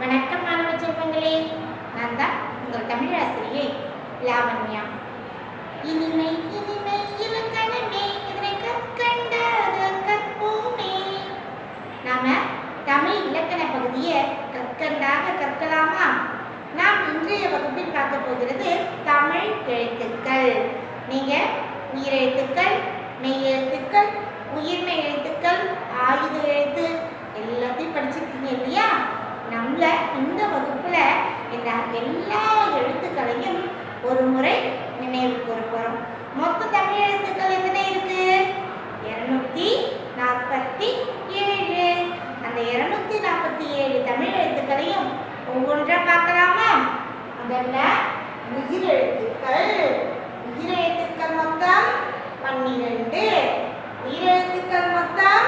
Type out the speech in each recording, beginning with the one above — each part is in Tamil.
வணக்கம் மாணவ செல்வங்களே. நான் தான் உங்கள் தமிழ் ஆசிரியை லாவண்யா. இனிமை இனிமை இலக்கணமே. இதனை கற்கண்டது கற்போமே. நாம தமிழ் இலக்கண பகுதியை கற்கண்டாக கற்கலாமா? நாம் இன்றைய வகுப்பில் பார்க்க போகிறது தமிழ் எழுத்துக்கள். நீங்க உயிர் எழுத்துக்கள் மெய் எழுத்துக்கள் உயிர்மை எழுத்துக்கள் ஆயுத எழுத்து எல்லாத்தையும் படிச்சிருக்கீங்க இல்லையா? நம்மளை இந்த வகுப்பில் இந்த எல்லா எழுத்துக்களையும் ஒரு முறை நினைவு கூற போகிறோம் மொத்த தமிழ் எழுத்துக்கள் எத்தனை இருக்கு? இருநூத்தி நாற்பத்தி ஏழு. அந்த இருநூத்தி நாற்பத்தி ஏழு தமிழ் எழுத்துக்களையும் ஒவ்வொன்றா பார்க்கலாமா? முதல்ல உயிர் எழுத்துக்கள். உயிர் எழுத்துக்கள் மொத்தம் பன்னிரெண்டு. உயிர் எழுத்துக்கள் மொத்தம்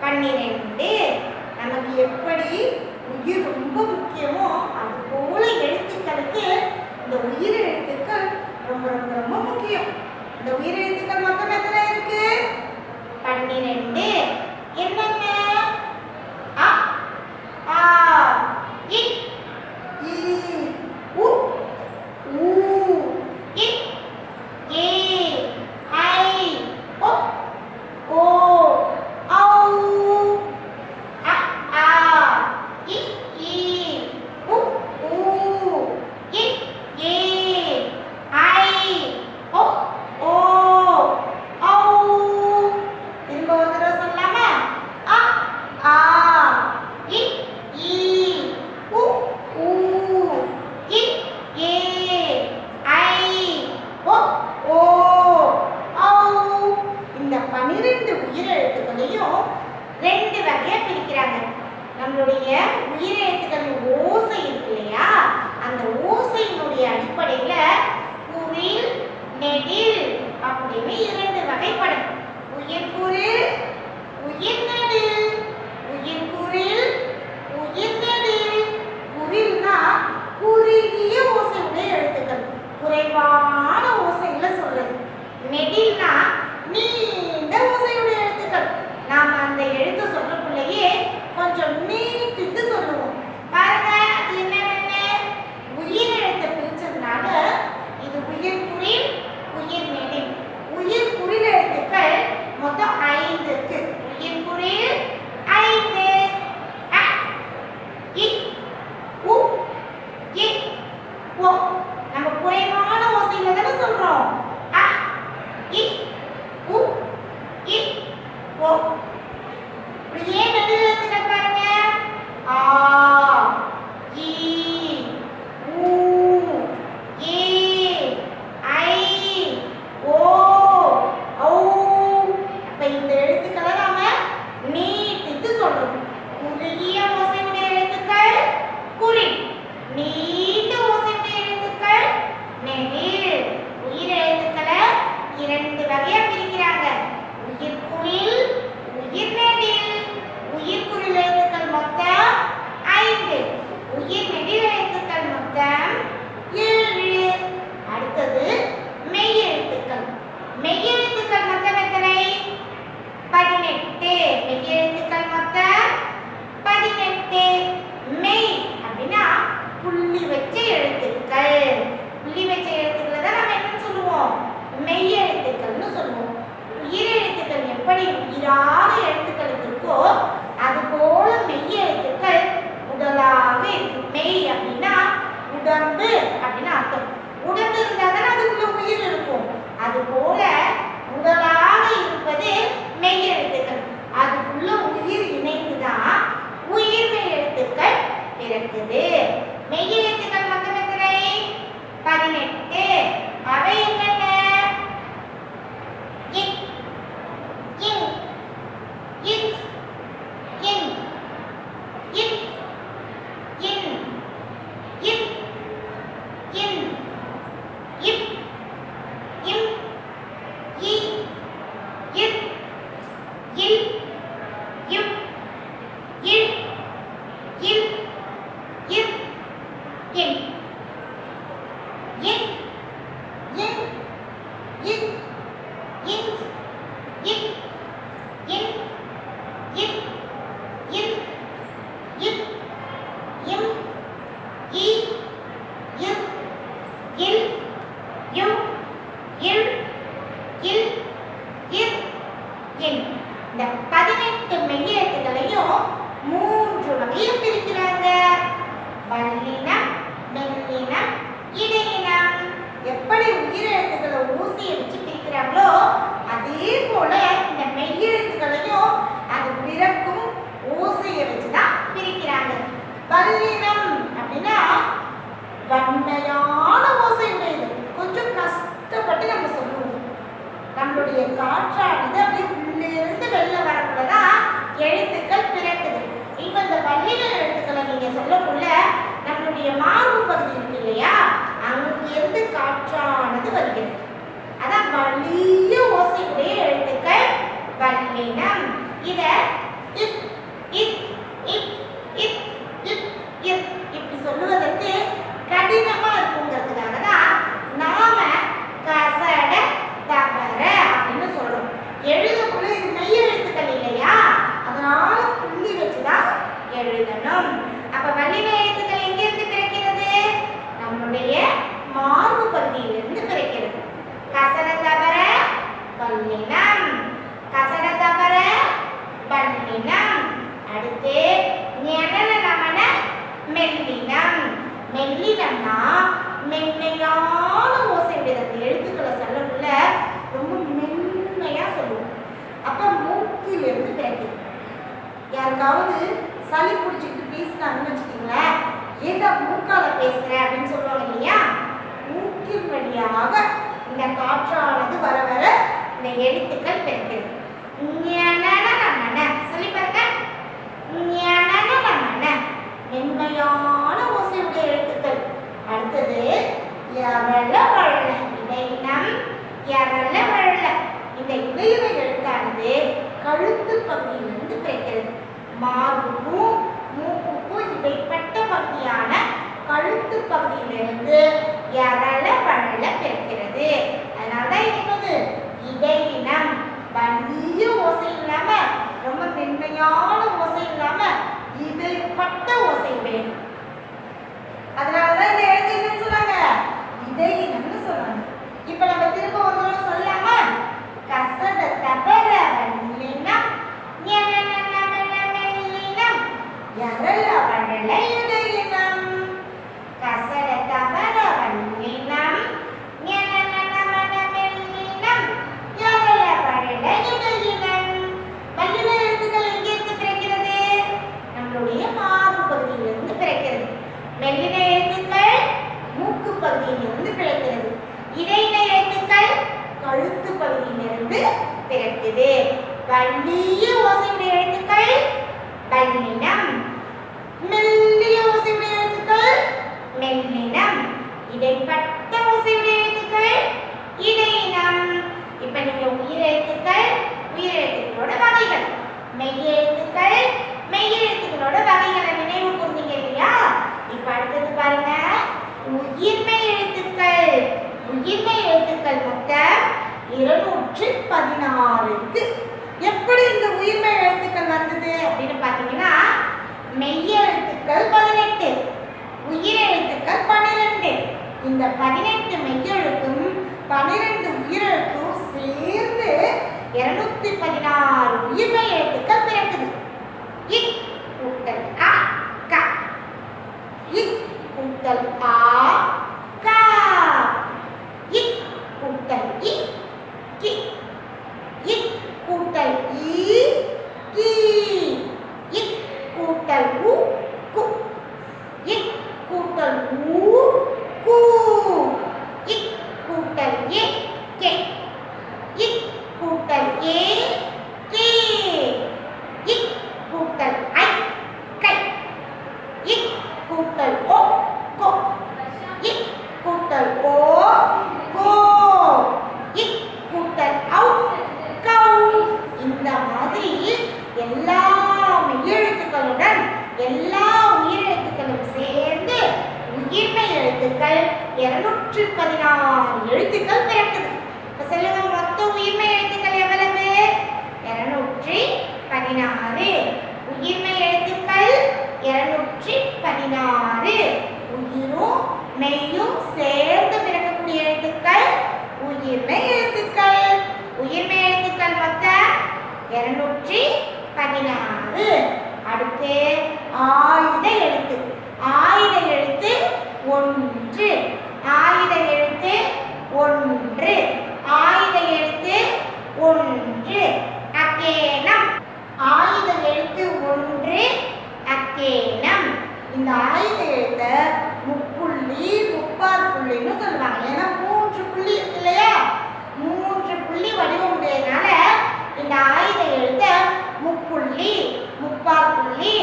பன்னிரெண்டு. நமக்கு எப்படி உயிர் ரொம்ப முக்கியமோ அது போல எழுத்துக்களுக்கு இந்த உயிர் உயிரெழுத்துக்கள் ரொம்ப ரொம்ப ரொம்ப முக்கியம். இந்த உயிரெழுத்து Javier நம்மளுடைய காற்றானது அப்படியே உள்ளே இருந்து வெளில வரக்குள்ளதான் எழுத்துக்கள் பிறக்குது. இப்ப இந்த பள்ளிகள் எழுத்துக்களை நீங்க சொல்லக்குள்ள நம்மளுடைய மார்பு பகுதி இருக்கு இல்லையா? அங்கிருந்து காற்றானது வருகிறது. அதான் வலிய ஓசையுடைய எழுத்துக்கள். வல்லினம். இத இப் இத் இத் இத் இத் இத் இப்படி சொல்லுவதற்கு கடினமா இருக்குங்கிறதுக்காக தான் நாம கசட தபர அப்படின்னு சொல்றோம் எழுதக்குள்ள இது மெய் எழுத்துக்கள் இல்லையா அதனால புள்ளி வச்சுதான் எழுதணும் அப்ப வல்லின எழுத்துக்கள் எங்கிருந்து பிறக்கிறது நம்முடைய மார்பு பகுதியிலிருந்து பிறக்கிறது கசட தபர பண்ணினம் கசட தவற பண்ணினம் அடுத்து ஞனன நமன மெல்லினம் மெல்லினம்னா மென்மையான ஓசை உடையது அந்த எழுத்துக்களை சொல்லக்குள்ள ரொம்ப மென்மையா சொல்லுவோம். அப்ப மூக்கிலிருந்து பிறக்குது யாருக்காவது சளி பிடிச்சிட்டு பேசினாங்கன்னு வச்சுக்கீங்களேன் ஏண்டா மூக்கால பேசுற அப்படின்னு சொல்லுவாங்க இல்லையா? மூக்கின் வழியாக இந்த காற்றானது வர வர இந்த எழுத்துக்கள் பெருக்கிறது சொல்லி பாருங்க. மென்மையான ஓசையுடைய எழுத்துக்கள். அடுத்தது எவள வழல இடையினம் எவள வழல இந்த இடையில எழுத்தானது கழுத்து பகுதியிலிருந்து பிறக்கிறது. மார்புக்கும் மூக்குக்கும் இடைப்பட்ட பகுதியான கழுத்து பகுதியிலிருந்து யரள வழல பிறக்கிறது. அதனால தான் என்னது? இடையினம். வலிய ஓசை இல்லாம ரொம்ப மென்மையான ஓசை இல்லாம இடைப்பட்ட ஓசை வேணும் அதனாலதான் இந்த எழுத்து என்னன்னு சொன்னாங்க இடையினம்னு சொன்னாங்க இப்ப நம்ம திரும்ப ஒரு தடவை சொல்லலாமா கசட தபர வல்லினம் ஞனனனமன மெல்லினம் யரள வழல இடையினம் கசட தபர வல்லினம் ஞனனனமன மெல்லினம் யரள வழல இடையினம் வல்லின எழுத்துக்கள் எங்கிருந்து பிறக்கிறது நம்மளுடைய மார்பு பகுதியிலிருந்து பிறக்கிறது மெல்லின எழுத்துக்கள் மூக்கு பகுதியிலிருந்து பிறக்கிறது இடையின எழுத்துக்கள் கழுத்து பகுதியிலிருந்து பிறக்குது வள்ளிய ஓசையுடைய எழுத்துக்கள் வல்லினம் மெல்லிய ஓசையுடைய எழுத்துக்கள் மெல்லினம் இடைப்பட்ட ஓசையுடைய எழுத்துக்கள் இடையினம் இப்ப நீங்க உயிரெழுத்துக்கள் உயிரெழுத்துக்களோட வகைகள். மெய் எழுத்துக்கள் மெய் எழுத்துக்களோட வகைகளை நினைவு கூர்ந்தீங்க இல்லையா? இப்ப அடுத்தது பாருங்க. உயிர்மை எழுத்துக்கள். உயிர்மை எழுத்துக்கள் மொத்தம் இருநூற்று பதினாறு இருக்கு எப்படி இந்த உயிர்மை எழுத்துக்கள் வந்தது அப்படின்னு பாத்தீங்கன்னா மெய் எழுத்துக்கள் பதினெட்டு உயிர் எழுத்துக்கள் இந்த பதினெட்டு மெய்யெழுத்தும் பன்னிரெண்டு உயிரெழுத்தும் சேர்ந்து இருநூத்தி பதினாறு உயிர்மை எழுத்துக்கள் பிறக்குது. இக் கூட்டல் அ க. இக் கூட்டல் ஆ கா இக் கூட்டல் இ கி இக் கூட்டல் ஈ கீ இக் கூட்டல் உ கு இக் கூட்டல் ஊ கூ இக் கூட்டல் ஏ கே இக் கூட்டல் ஏ கே இக் கூட்டல் ஐ கை இக் கூட்டல் ஓ கோ இக் கூட்டல் ஓ கோ இக் கூட்டல் ஔ கௌ இந்த மாதிரி எல்லா மெய்யெழுத்துக்களுடன் எல்லா உயிரெழுத்துக்களும் சேர்ந்து உயிர்மை எழுத்துக்கள் இருநூற்றி பதினாறு எழுத்துக்கள் பிறக்குது. இப்போ சொல்லுங்க மொத்த உயிர்மை எழுத்துக்கள் எவ்வளவு? இருநூற்றி பதினாறு உயிர்மை எழுத்துக்கள் இருநூற்றி பதினாறு உயிரும் மெய்யும் சேர்ந்து பிறக்கக்கூடிய எழுத்துக்கள் உயிர்மை எழுத்துக்கள். உயிர்மை எழுத்துக்கள் மொத்தம் இருநூற்றி பதினாறு அடுத்து ஆ எழுத்து ஆயுத எழுத்து ஒன்று ஆயுத எழுத்து ஒன்று ஆயுத எழுத்து ஒன்று அக்கேனம் ஆயுத எழுத்து ஒன்று அக்கேனம் இந்த ஆயுத எழுத்த முப்புள்ளி முப்பார் புள்ளின்னு சொல்லுவாங்க ஏன்னா மூன்று புள்ளி இருக்கு இல்லையா மூன்று புள்ளி வடிவம் உடையதுனால இந்த ஆயுத எழுத்த முப்புள்ளி முப்பார் புள்ளி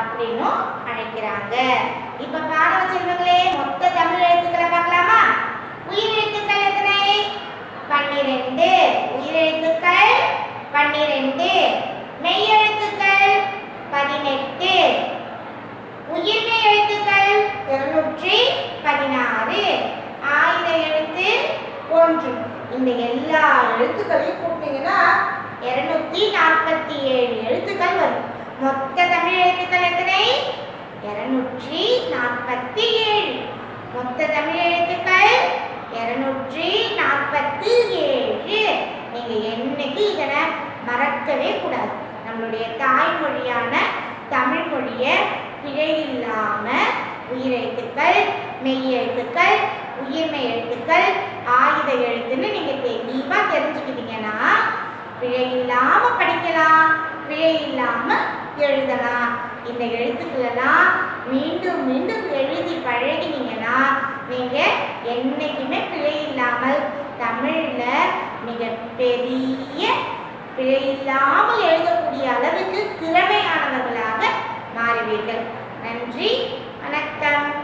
அப்படின்னும் அழைக்கிறாங்க இப்ப பாட வச்சிருக்கீங்களே மொத்த தமிழ் எழுத்துக்களை பார்க்கலாமா உயிர் எழுத்துக்கள் எத்தனை பன்னிரெண்டு உயிரெழுத்துக்கள் பன்னிரெண்டு மெய்யெழுத்துக்கள் பதினெட்டு உயிர்மை எழுத்துக்கள் இருநூற்றி பதினாறு ஆயுத எழுத்து ஒன்று இந்த எல்லா எழுத்துக்களையும் கூட்டிங்கன்னா இருநூத்தி நாற்பத்தி ஏழு எழுத்துக்கள் வரும். மொத்த தமிழ் எழுத்துக்கள் எத்தனை? இருநூற்றி நாற்பத்தி ஏழு. மொத்த தமிழ் எழுத்துக்கள் இருநூற்றி நாற்பத்தி ஏழு. நீங்க என்னைக்கு இதனை மறக்கவே கூடாது. நம்மளுடைய தாய்மொழியான தமிழ் மொழியை பிழை இல்லாம உயிரெழுத்துக்கள் மெய் எழுத்துக்கள் உயிர்மை எழுத்துக்கள் ஆயுத எழுத்துன்னு நீங்க தெளிவா தெரிஞ்சுக்கிட்டீங்கன்னா பிழை இல்லாம படிக்கலாம் பிழை இல்லாம எழுதலாம். இந்த எழுத்துக்களெல்லாம் மீண்டும் மீண்டும் எழுதி பழகினீங்கன்னா நீங்க என்னைக்குமே பிழை இல்லாமல் தமிழ்ல மிக பெரிய பிழை இல்லாமல் எழுதக்கூடிய அளவுக்கு திறமையானவர்களாக மாறுவீர்கள். நன்றி வணக்கம்.